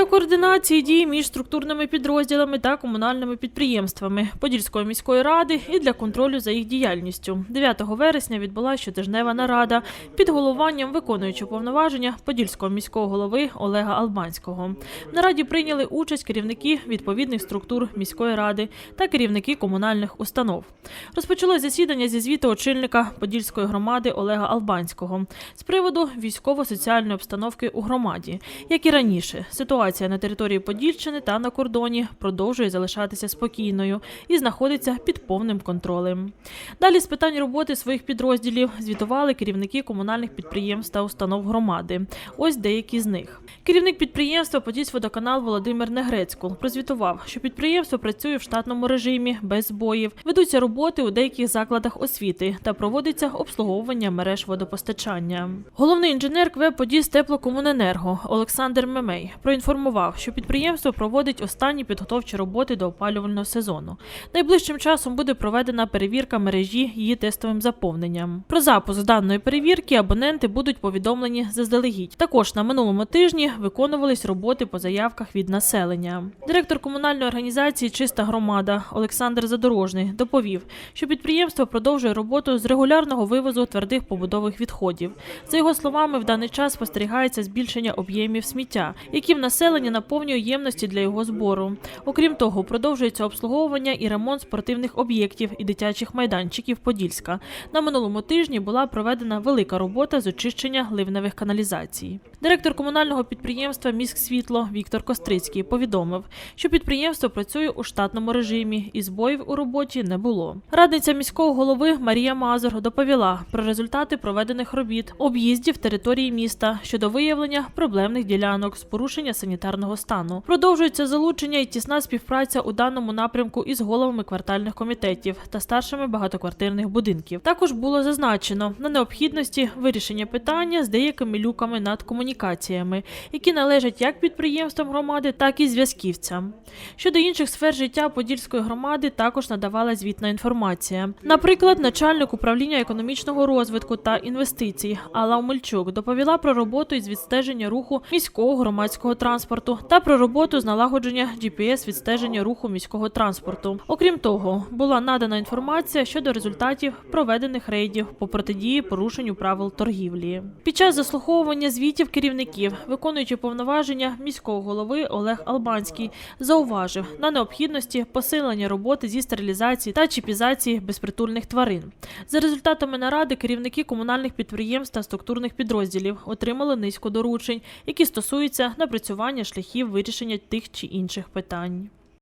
для координації дій між структурними підрозділами та комунальними підприємствами Подільської міської ради і для контролю за їх діяльністю. 9 вересня відбулася щотижнева нарада під головуванням виконуючого повноваження Подільського міського голови Олега Албанського. В нараді прийняли участь керівники відповідних структур міської ради та керівники комунальних установ. Розпочалось засідання зі звіту очільника Подільської громади Олега Албанського з приводу військово-соціальної обстановки у громаді. Як і раніше, ситуація на території Подільщини та на кордоні продовжує залишатися спокійною і знаходиться під повним контролем. Далі з питань роботи своїх підрозділів звітували керівники комунальних підприємств та установ громади. Ось деякі з них. Керівник підприємства «Подільськводоканал» Володимир Негрецькул прозвітував, що підприємство працює в штатному режимі без збоїв, ведуться роботи у деяких закладах освіти та проводиться обслуговування мереж водопостачання. Головний інженер КВ «Подільсь теплокомуненерго Олександр Мемей проінформував, що підприємство проводить останні підготовчі роботи до опалювального сезону. Найближчим часом буде проведена перевірка мережі її тестовим заповненням. Про запуск даної перевірки абоненти будуть повідомлені заздалегідь. Також на минулому тижні виконувались роботи по заявках від населення. Директор комунальної організації Чиста громада Олександр Задорожний доповів, що підприємство продовжує роботу з регулярного вивозу твердих побудових відходів. За його словами, в даний час спостерігається збільшення об'ємів сміття, які в населення наповнює ємності для його збору. Окрім того, продовжується обслуговування і ремонт спортивних об'єктів і дитячих майданчиків Подільська. На минулому тижні була проведена велика робота з очищення ливневих каналізацій. Директор комунального підприємства «Міськсвітло» Віктор Кострицький повідомив, що підприємство працює у штатному режимі і збоїв у роботі не було. Радниця міського голови Марія Мазур доповіла про результати проведених робіт, об'їздів території міста щодо виявлення проблемних ділянок з порушення санітарного стану. Продовжується залучення і тісна співпраця у даному напрямку із головами квартальних комітетів та старшими багатоквартирних будинків. Також було зазначено на необхідності вирішення питання з деякими люками над комунікаціями, які належать як підприємствам громади, так і зв'язківцям. Щодо інших сфер життя Подільської громади також надавала звітна інформація. Наприклад, начальник управління економічного розвитку та інвестицій Алла Омельчук доповіла про роботу із відстеження руху міського громадського транспорту та про роботу з налагодження GPS відстеження руху міського транспорту. Окрім того, була надана інформація щодо результатів проведених рейдів по протидії порушенню правил торгівлі. Під час заслуховування звітів керівників, виконуючи повноваження міського голови Олег Албанський, зауважив на необхідності посилення роботи зі стерилізації та чіпізації безпритульних тварин. За результатами наради керівники комунальних підприємств та структурних підрозділів отримали низку доручень, які стосуються напрацювання шляхів вирішення тих чи інших питань.